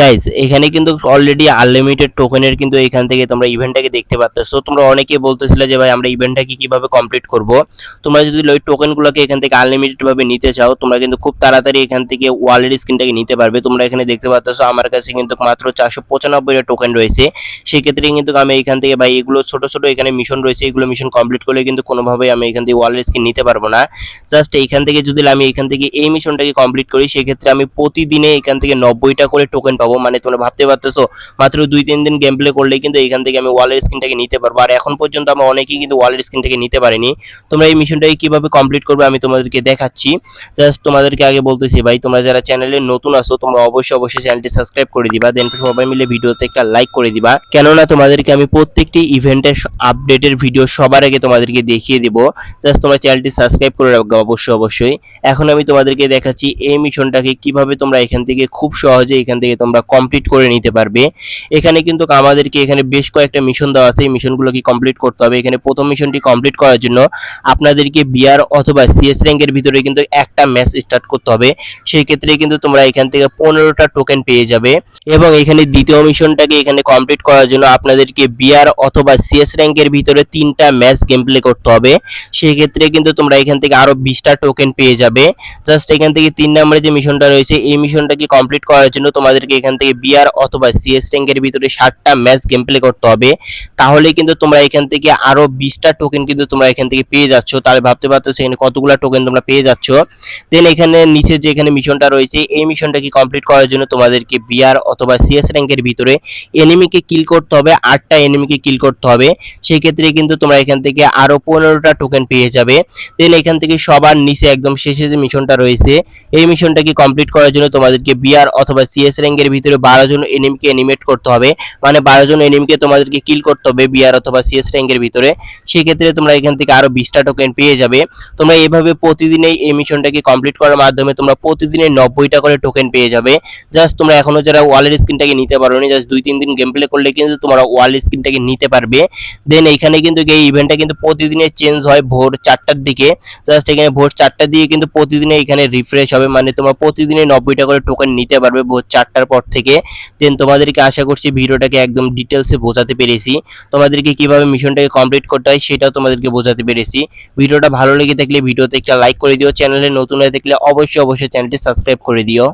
Guys এখানে কিন্তু already unlimited টোকেনের কিন্তু এখান থেকে তোমরা ইভেন্টটাকে দেখতে পাচ্ছ তোমরা অনেকেই বলতেছিলে যে, ভাই, আমরা ইভেন্টটাকে কীভাবে কমপ্লিট করব? তোমরা যদি ওই টোকেনগুলোকে এখান থেকে আনলিমিটেড ভাবে নিতে চাও, তোমরা কিন্তু খুব তাড়াতাড়ি এখান থেকে ওয়ালেট স্ক্রিনটাকে নিতে পারবে। তোমরা এখানে দেখতে পাচ্ছ আমার কাছে কিন্তু মাত্র চারশো পঁচানব্বইটা টোকেন রয়েছে। সেক্ষেত্রে কিন্তু আমি এখান থেকে, ভাই, এগুলো ছোট ছোট এখানে মিশন রয়েছে। এগুলো মিশন কমপ্লিট করলে কিন্তু কোনোভাবেই আমি এখান থেকে ওয়ালেট স্ক্রিন নিতে পারব না। জাস্ট এইখান থেকে যদি আমি এখান থেকে এই মিশনটাকে কমপ্লিট করি, সেক্ষেত্রে আমি প্রতিদিনে এখান থেকে নব্বইটা করে টোকেন পাবো মানে তোমরা ভাবতে পারতেছো, মাত্র দুই, তিন দিন গেম প্লে করলেই কিন্তু এখান থেকে আমি ওয়ালেট স্ক্রিনটাকে নিতে পারব। আর এখন পর্যন্ত আমরা অনেকেই কিন্তু ওয়ালেট স্ক্রিনটাকে নিতে পারিনি। তোমরা এই মিশনটাকে কীভাবে কমপ্লিট করবে আমি তোমাদেরকে দেখাচ্ছি। জাস্ট তোমাদেরকে আগে বলতেছি ভাই, তোমরা যারা চ্যানেলে নতুন আসো তোমরা অবশ্যই অবশ্যই চ্যানেলটি সাবস্ক্রাইব করে দিবা। দেন সবাই মিলে ভিডিওতে একটা লাইক করে দিবা। কেননা তোমাদেরকে আমি প্রত্যেকটি ইভেন্টের আপডেটের ভিডিও সবার আগে তোমাদেরকে দেখিয়ে দিব। জাস্ট তোমরা চ্যানেলটি সাবস্ক্রাইব করে রাখবে অবশ্যই অবশ্যই। এখন আমি তোমাদেরকে দেখাচ্ছি এই মিশনটাকে কীভাবে তোমরা এখান থেকে খুব সহজে এখান থেকে তোমরা কমপ্লিট করে নিতে পারবে। এখানে কিন্তু আমাদেরকে এখানে বেশ কয়েকটা মিশন দেওয়া আছে। এই মিশনগুলোকে কমপ্লিট করতে হবে। এখানে প্রথম মিশনটি কমপ্লিট করার জন্য আপনাদেরকে বিআর অথবা সিএস র্যাঙ্কের ভিতরে কিন্তু একটা ম্যাচ স্টার্ট করতে হবে। সেই ক্ষেত্রে কিন্তু তোমরা এখান থেকে পনেরোটা টোকেন পেয়ে যাবে। এবং এখানে দ্বিতীয় মিশনটাকে এখানে কমপ্লিট করার জন্য আপনাদেরকে বিআর অথবা সিএস র্যাঙ্কের ভিতরে তিনটা ম্যাচ গেম প্লে করতে হবে। সেই ক্ষেত্রে কিন্তু তোমরা এখান থেকে আরও বিশটা টোকেন পেয়ে যাবে। জাস্ট এখান থেকে তিন নম্বরে যে মিশনটা রয়েছে, এই মিশনটাকে কমপ্লিট করার জন্য তোমাদেরকে এখান থেকে বিআর অথবা সিএস র্যাঙ্কের ভিতরে ষাটটা ম্যাচ গেম প্লে করতে হবে। তাহলে কিন্তু তোমরা এখান থেকে আরও বিশটা টোকেন কিন্তু তোমরা এখান থেকে পেয়ে যাচ্ছ। তাহলে ভাবতে পারছ এখানে কতগুলা টোকেন তোমরা পেয়ে যাচ্ছ। দেন এখানে নিচে যে এখানে মিশনটা রয়েছে, এই মিশনটাকে কমপ্লিট করার জন্য তোমাদেরকে বিআর অথবা সিএস র্যাঙ্কের ভিতরে এনিমিকে কিল করতে হবে, আটটা এনিমিকে কিল করতে হবে। সেই ক্ষেত্রে কিন্তু তোমরা এখান থেকে আরও পনেরোটা টোকেন পেয়ে যাবে। দেন এখান থেকে সবার নিচে একদম শেষে যে মিশনটা রয়েছে, এই মিশনটাকে কমপ্লিট করার জন্য তোমাদেরকে বিআর অথবা সিএস র্যাঙ্কের ভিতরে বারো জন এনিমিকে এনিমেট করতে হবে। মানে বারো জন এনিমিকে তোমাদেরকে কিল করতে হবে বিআর অথবা সিএস র্যাঙ্কের ভিতরে। সেক্ষেত্রে তোমরা এখান থেকে আরও বিশটা টোকেন পেয়ে যাবে। তোমরা এইভাবে প্রতিদিনই এই মিশনটাকে কমপ্লিট করার মাধ্যমে তোমরা প্রতিদিনে নব্বইটা করে টোকেন পেয়ে যাবে। জাস্ট তোমরা এখনও যারা ওয়ালেট স্ক্রিনটাকে নিতে পারো নি জাস্ট দুই, তিন দিন গেম প্লে করলে কিন্তু তোমরা ওয়ালেট স্ক্রিনটাকে নিতে পারবে। দেন এখানে কিন্তু এই ইভেন্টটা কিন্তু প্রতিদিনে চেঞ্জ হয় ভোর চারটার দিকে। জাস্ট এখানে ভোর চারটার দিকে কিন্তু প্রতিদিনে এখানে রিফ্রেশ হবে। মানে তোমরা প্রতিদিনে নব্বইটা করে টোকেন নিতে পারবে ভোর চারটার পর থেকে দেন তোমাদেরকে আশা করছি ভিডিওটাকে একদম ডিটেলসে বোঝাতে পেরেছি। তোমাদেরকে কীভাবে মিশনটাকে কমপ্লিট করতে হয় সেটাও তোমাদেরকে বোঝাতে পেরেছি। ভিডিওটা ভালো লেগে থাকলে ভিডিওতে একটা লাইক করে দিও চ্যানেলে নতুন হয়ে থাকলে অবশ্যই অবশ্যই চ্যানেলটি সাবস্ক্রাইব করে দিও।